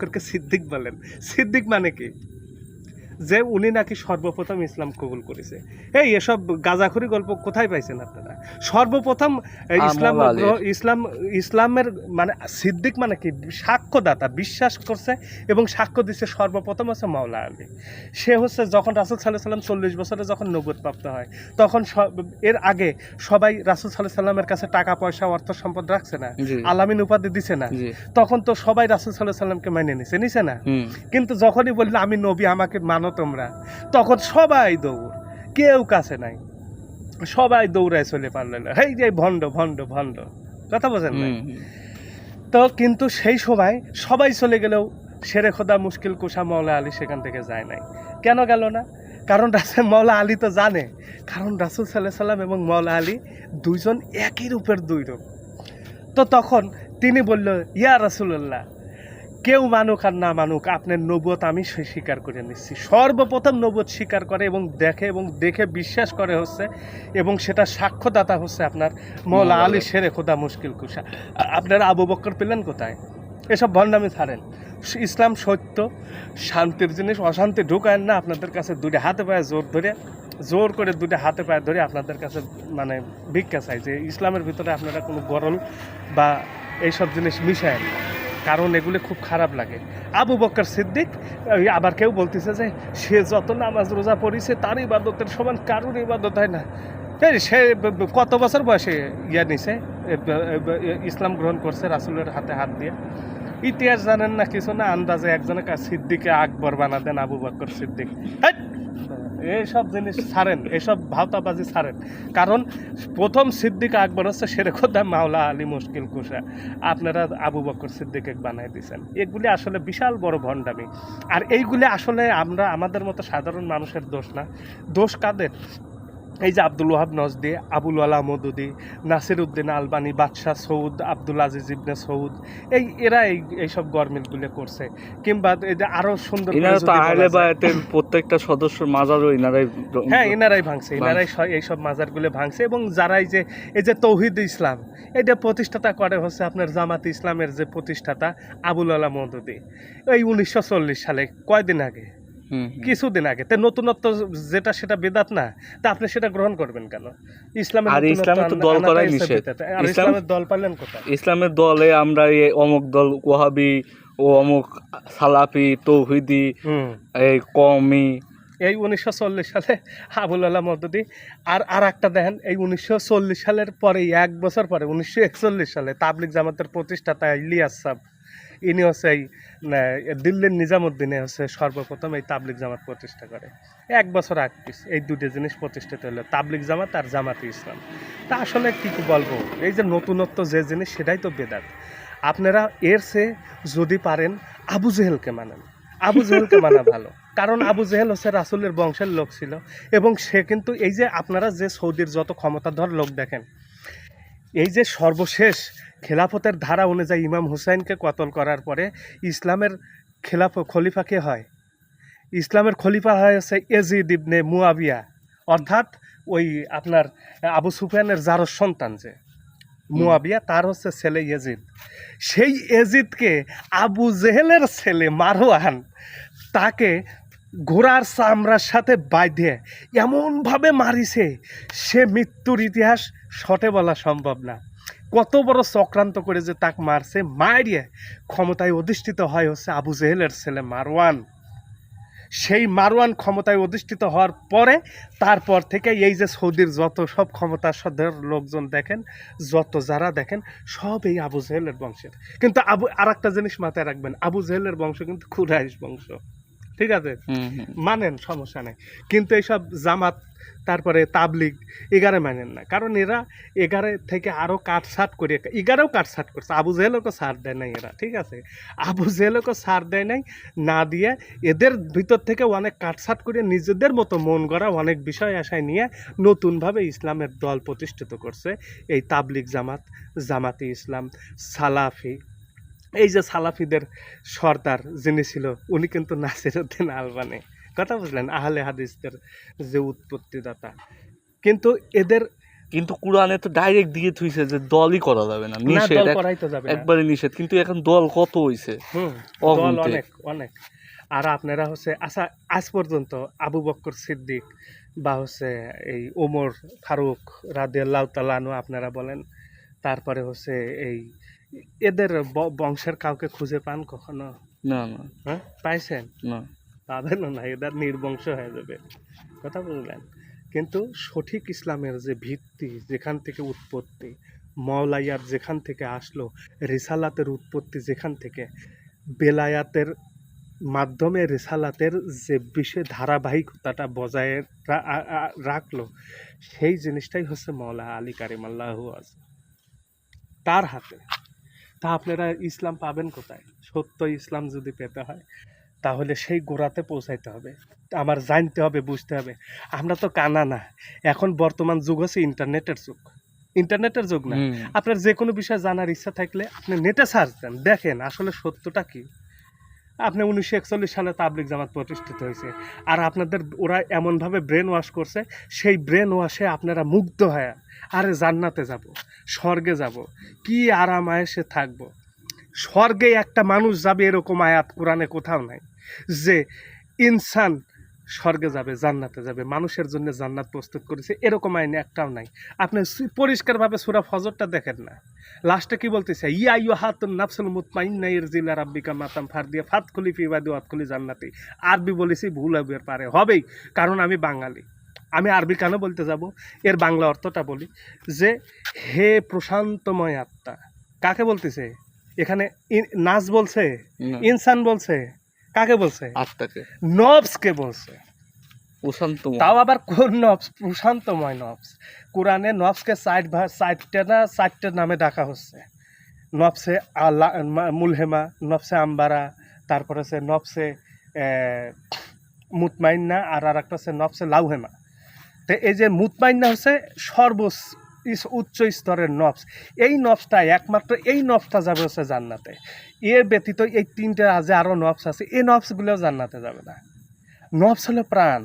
বক্করকে সিদ্দিক বলেন সিদ্দিক মানে কি যে উনি নাকি সর্বপ্রথম ইসলাম কবুল করেছে। এই এসব গাজাখুরি গল্প কোথায় পাইছেন আপনারা? সর্বপ্রথম ইসলাম ইসলাম ইসলামের মানে সিদ্দিক মানে কি? সাক্ষ্যদাতা বিশ্বাস করছে এবং সাক্ষ্য দিচ্ছে সর্বপ্রথম হচ্ছে মাওলা আলী। সে হচ্ছে যখন রাসুল সাল্লাহ সাল্লাম চল্লিশ বছরে যখন নবুদ প্রাপ্ত হয় তখন সব- এর আগে সবাই রাসুল সাল্লাহ সাল্লামের কাছে টাকা পয়সা অর্থ সম্পদ রাখছে না আলামিন উপাধি দিছে না। তখন তো সবাই রাসুল সাল্লাহ সাল্লামকে মেনে নিছে নিছে না? কিন্তু যখনই বলল আমি নবী আমাকে মানো তোমরা। তখন সবাই দৌড়। কেউ কাছে নাই। সবাই দৌড়ায় চলে পারল না। হেই যে ভণ্ড ভণ্ড ভণ্ড। কথা বোঝেন না হুম হুম। তো কিন্তু সেই সময় সবাই চলে গেলেও শেরে খোদা মুশকিল কুষা মৌলা আলী সেখান থেকে যায় নাই। কেন গেল না? কারণ রাসুল মৌলা আলী তো জানে। কারণ রাসুল সাল্লাহ সাল্লাম এবং মৌলা আলী দুইজন একই রূপের দুই রূপ। তো তখন তিনি বলল ইয়া রাসুল্লাহ কেউ মানুক আর না মানুক আপনার নবুয়ত আমি সে স্বীকার করে নিচ্ছি। সর্বপ্রথম নবুয়ত স্বীকার করে এবং দেখে এবং দেখে বিশ্বাস করে হচ্ছে এবং সেটা সাক্ষ্যদাতা হচ্ছে আপনার মৌলা আলী। শেরে খোদা মুশকিল কুষা আপনারা আবু বক্কর পেলেন কোথায়? এসব ভণ্ডামি ছাড়েন। ইসলাম সত্য শান্তির জিনিস অশান্তি ঢুকায়েন না আপনাদের কাছে দুটো হাতে পায়ে জোর ধরে জোর করে দুটো হাতে পায়ে ধরে আপনাদের কাছে মানে ভিক্ষা চাই যে ইসলামের ভিতরে আপনারা কোনো গরল বা এইসব জিনিস মিশায়েন না। কারণ এগুলো খুব খারাপ লাগে। আবু বক্কর সিদ্দিক আবার কেউ বলতেছে যে, সে যত নামাজ রোজা পড়িছে, তার ইবাদতের সমান কারোর ইবাদত হয় না। সে কত বছর বয়সে ইয়া নিছে? ইসলাম গ্রহণ করছে রাসুলের হাতে হাত দিয়ে। ইতিহাস জানেন না কিছু না? আন্দাজে একজনের সিদ্দিকে আকবর বানা দেন আবু বক্কর সিদ্দিক। হেৎ! এইসব জিনিস ছাড়েন এইসব ভাওতাবাজি ছাড়েন। কারণ প্রথম সিদ্দিক আকবর হচ্ছে সেরেখোদা মাওলা আলী মুশকিল কুষা আপনারা আবু বকর সিদ্দিকে বানাই দিয়েছেন। এগুলি আসলে বিশাল বড় ভণ্ডামি। আর এইগুলি আসলে আমরা, আমাদের মতো সাধারণ মানুষের দোষ না। দোষ কাদের? এই যে আব্দুল ওহাব নজদি আবুল আলা মদুদি নাসির উদ্দিন আলবানি বাদশাহ সৌদ আব্দুল আজিজ ইবনে সৌদ এই এরা এই এইসব গরমিলগুলো করছে। কিংবা এই যে আরও সুন্দর প্রত্যেকটা সদস্যর মাজারও ইনারাই হ্যাঁ এনারাই ভাঙছে এনারাই এইসব মাজারগুলো ভাঙছে এবং যারাই যে এই যে তৌহিদ ইসলাম এটা প্রতিষ্ঠাতা করে হচ্ছে আপনার জামাত ইসলামের যে প্রতিষ্ঠাতা আবুল আলা মদুদি। এই উনিশশো চল্লিশ সালে কয়দিন আগে। কিছুদিন আগে। তে নতুনত্ব যেটা সেটা বেদাত না তা আপনি সেটা গ্রহণ করবেন কেন? ইসলামের আর নতুনত্ব তো দল করাই নিষেধ। ইসলামের দল পাইলেন কোথায়? ইসলামের দলে আমরা এই অমুক দল ওয়াহাবি ও অমুক সালাফি তৌহিদি এই কমি এই উনিশশো চল্লিশ সালে আবুল আল্লাহ মদুদি আর আর একটা দেখেন এই উনিশশো চল্লিশ সালের পরে এক বছর পরে উনিশশো একচল্লিশ সালে তাবলিক জামাতের প্রতিষ্ঠাতা ইলিয়াস সাহ ইনি হচ্ছে এই দিল্লির নিজামুদ্দিনে হচ্ছে সর্বপ্রথম এই তাবলিক জামাত প্রতিষ্ঠা করে। এক বছর আগ পিছ এই দুটো জিনিস প্রতিষ্ঠিত হলো তাবলিক জামাত আর জামাতে ইসলাম। তা আসলে কী বলব? এই যে নতুনত্ব যে জিনিস, সেটাই তো বেদাত। আপনারা এর সে যদি পারেন, আবু জেহেলকে মানেন। আবু জেহেলকে মানা ভালো। কারণ আবু জেহেল হচ্ছে রাসুলের বংশের লোক ছিল এবং সে কিন্তু এই যে আপনারা যে সৌদির যত ক্ষমতাধর লোক দেখেন এই যে সর্বশেষ খেলাফতের ধারা অনুযায়ী ইমাম হুসাইনকে কতল করার পরে ইসলামের খেলাফ খলিফা কে হয়? ইসলামের খলিফা হয় হচ্ছে এজিদ ইবনে মুয়াবিয়া অর্থাৎ ওই আপনার আবু সুফিয়ানের জারস সন্তান যে মুয়াবিয়া তার হচ্ছে ছেলে এজিদ। সেই এজিদকে আবু জেহেলের ছেলে মারোয়ান তাকে ঘোড়ার চামড়ার সাথে বাইধে এমনভাবে মারিছে, সে মৃত্যুর ইতিহাস শটে বলা সম্ভব না। কত বড় চক্রান্ত করে যে তাক মারছে, মারিয়ে ক্ষমতায় অধিষ্ঠিত হয় হচ্ছে আবু জেহেলের ছেলে মারওয়ান। সেই মারওয়ান ক্ষমতায় অধিষ্ঠিত হওয়ার পরে, তারপর থেকে এই যে সৌদির যত সব ক্ষমতার সদের লোকজন দেখেন, যত যারা দেখেন, সব এই আবু জেহেলের বংশের। কিন্তু আবু আর একটা জিনিস মাথায় রাখবেন, আবু জেহেলের বংশ কিন্তু খুরাইশ বংশ। ঠিক আছে। মানেন সমস্যা নেই। কিন্তু এইসব জামাত তারপরে তাবলিগ এগারে মানেন না। কারণ এরা এগারে থেকে আরও কাটসাট করে এগারেও কাটসাট করছে। আবু জেহেলকে সার দেয় নাই এরা ঠিক আছে? আবু জেহেলকে সার দেয় নাই না দিয়ে এদের ভিতর থেকে অনেক কাটসাট করে নিজেদের মতো মন গড়া অনেক বিষয় আশায় নিয়ে নতুনভাবে ইসলামের দল প্রতিষ্ঠিত করছে। এই তাবলিগ জামাত জামাতি ইসলাম সালাফি এই যে সালাফিদের সর্দার যিনি ছিল উনি কিন্তু নাসিরুদ্দিন আলবানি। কথা বুঝলেন? আহলে হাদিসদের যে উৎপত্তিদাতা। কিন্তু এদের কিন্তু কোরআনে তো ডাইরেক্ট দিয়ে থুইছে যে দলই করা যাবে না না নিষেধ। একবারে নিষেধ। কিন্তু এখন দল কত হইছে? দল অনেক অনেক। আর আপনারা হচ্ছে আচ্ছা আজ পর্যন্ত আবু বক্কর সিদ্দিক বা হচ্ছে এই ওমর ফারুক রাদিয়াল্লাহু তালানু আপনারা বলেন তারপরে হচ্ছে এই এদের বংশের কাউকে খুঁজে পান কখনো? না না। হ্যাঁ? পাইছেন? না। পাবেনও না এদের নির্বংশ হয়ে যাবে। কথা বললেন। কিন্তু সঠিক ইসলামের যে ভিত্তি যেখান থেকে উৎপত্তি মওলাইয়ার যেখান থেকে আসলো রিসালাতের উৎপত্তি যেখান থেকে বেলায়াতের মাধ্যমে রিসালাতের যে বিশেষ ধারাবাহিকতাটা বজায় রাখল সেই জিনিসটাই হচ্ছে মৌলা আলী কারিম আল্লাহ তার হাতে তা আপনারা ইসলাম পাবেন কোথায়? সত্য ইসলাম যদি পেতে হয় তাহলে সেই গোড়াতে পৌঁছাইতে হবে। আমার জানতে হবে বুঝতে হবে। আমরা তো কানা না। এখন বর্তমান যুগ হচ্ছে ইন্টারনেটের যুগ। ইন্টারনেটের যুগ না। আপনার যে কোনো বিষয়ে জানার ইচ্ছা থাকলে আপনি নেটে সার্চ দেন। দেখেন আসলে সত্যটা কি। আপনি উনিশশো একচল্লিশ সালে তাবলিক জামাত প্রতিষ্ঠিত হয়েছে। আর আপনাদের, ওরা এমনভাবে ব্রেন ওয়াশ করছে, সেই ব্রেন ওয়াশে আপনারা মুগ্ধ হয়, আরে জান্নাতে যাব, স্বর্গে যাব, কি আরাম আয়েসে থাকব। স্বর্গে একটা মানুষ যাবে এরকম আয়াত কোরআনে কোথাও নাই। যে ইনসান স্বর্গে যাবে জান্নাতে যাবে মানুষের জন্য জান্নাত প্রস্তুত করেছে এরকম আইনে একটাও নাই। আপনি পরিষ্কারভাবে সুরা ফজরটা দেখেন না। লাস্টে কি বলতেছে? ইয়া ইউ হাতুন নাফসুল মুতমাইন্না ইরজিলা রাব্বিকা মাতাম ফার দিয়ে ফাত খুলি ফিবাদি ওয়াত খুলি জান্নাতি। আরবি বলেছি ভুল হবে পারে। হবেই কারণ আমি বাঙালি। আমি আরবি কেন বলতে যাব? এর বাংলা অর্থটা বলি যে হে প্রশান্তময় আত্মা কাকে বলতেছে? এখানে নাচ বলছে? ইনসান বলছে? কাকে বলছে? আত্মাকে নবসকে বলছে। প্রশান্ত তাও আবার কোন নবস? প্রশান্তময় নবস। কোরআনে নবসকে সাইড সাইডটা না চারটে নামে ডাকা হচ্ছে। নবসে আল্লাহ মুলহেমা নবসে আম্বারা তারপরে হচ্ছে নবসে মুতমাইন্না আর আর একটা হচ্ছে নবসে লাউহেমা। তো এই যে মুতমাইন্না হচ্ছে সর্ব উচ্চ স্তরের নবস এই নবসটা একমাত্র, এই নবসটা যাবে হচ্ছে জান্নাতে। এর ব্যতীত এই তিনটে যে আরও নবস আছে। এই নবসগুলো জান্নাতে যাবে না। নবস হলো প্রাণ।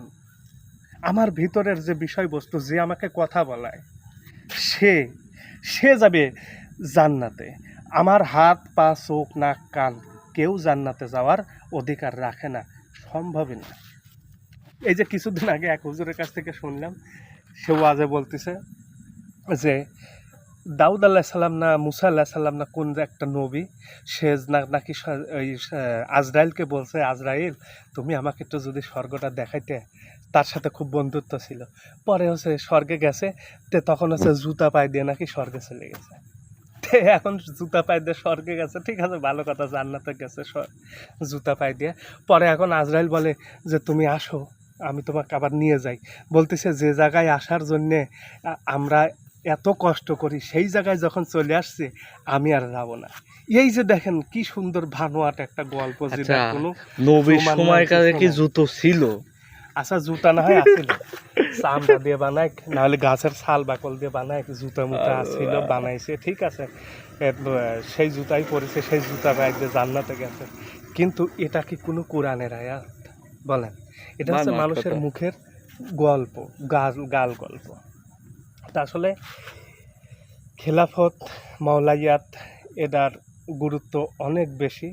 আমার ভিতরের যে বিষয়বস্তু, যে আমাকে কথা বলায়, সে সে যাবে জান্নাতে। আমার হাত, পা, চোখ, নাক, কান কেউ জান্নাতে যাওয়ার অধিকার রাখে না। সম্ভবই না। এই যে কিছুদিন আগে এক হুজুরের কাছ থেকে শুনলাম, সে ওয়াজে বলতেছে যে দাউদ আল্লাহ সাল্লাম না মুসা আল্লাহ সাল্লাম না কোন একটা নবী, সে নাকি ওই আজরাইলকে বলছে, আজরাইল, তুমি আমাকে একটু যদি স্বর্গটা দেখাইতে। তার সাথে খুব বন্ধুত্ব ছিল। পরে হচ্ছে স্বর্গে গেছে, তে তখন হচ্ছে জুতা পায়ে দিয়ে নাকি স্বর্গে চলে গেছে। তে এখন জুতা পায়ে দিয়ে স্বর্গে গেছে, ঠিক আছে, ভালো কথা, জান্নাতে গেছে জুতা পায়ে দিয়ে। পরে এখন আজরাইল বলে যে, তুমি আসো, আমি তোমাকে আবার নিয়ে যাই। বলতেছে যে জায়গায় আসার জন্যে আমরা এত কষ্ট করি সেই জায়গায় যখন চলে আসছে আমি আর যাব না। এই যে দেখেন কি সুন্দর ভানুয়াট একটা গল্প যেটা আচ্ছা, কোনো নবীর কি জুতো ছিল? আচ্ছা জুতা না হয় আছিল। চামড়া দিয়ে বানায় নাহলে গাছের ছাল বাকল দিয়ে বানায় জুতা মুতা আছিল বানাইছে ঠিক আছে। সেই জুতাই পরেছে সেই জুতা দিয়ে জান্নাতে গেছে। কিন্তু এটা কি কোনো কোরআনের আয়াত? বলেন। এটা হচ্ছে মানুষের মুখের গল্প গাল গাল গল্প। তা আসলে খেলাফত মাওলাইয়াত এটার গুরুত্ব অনেক বেশি।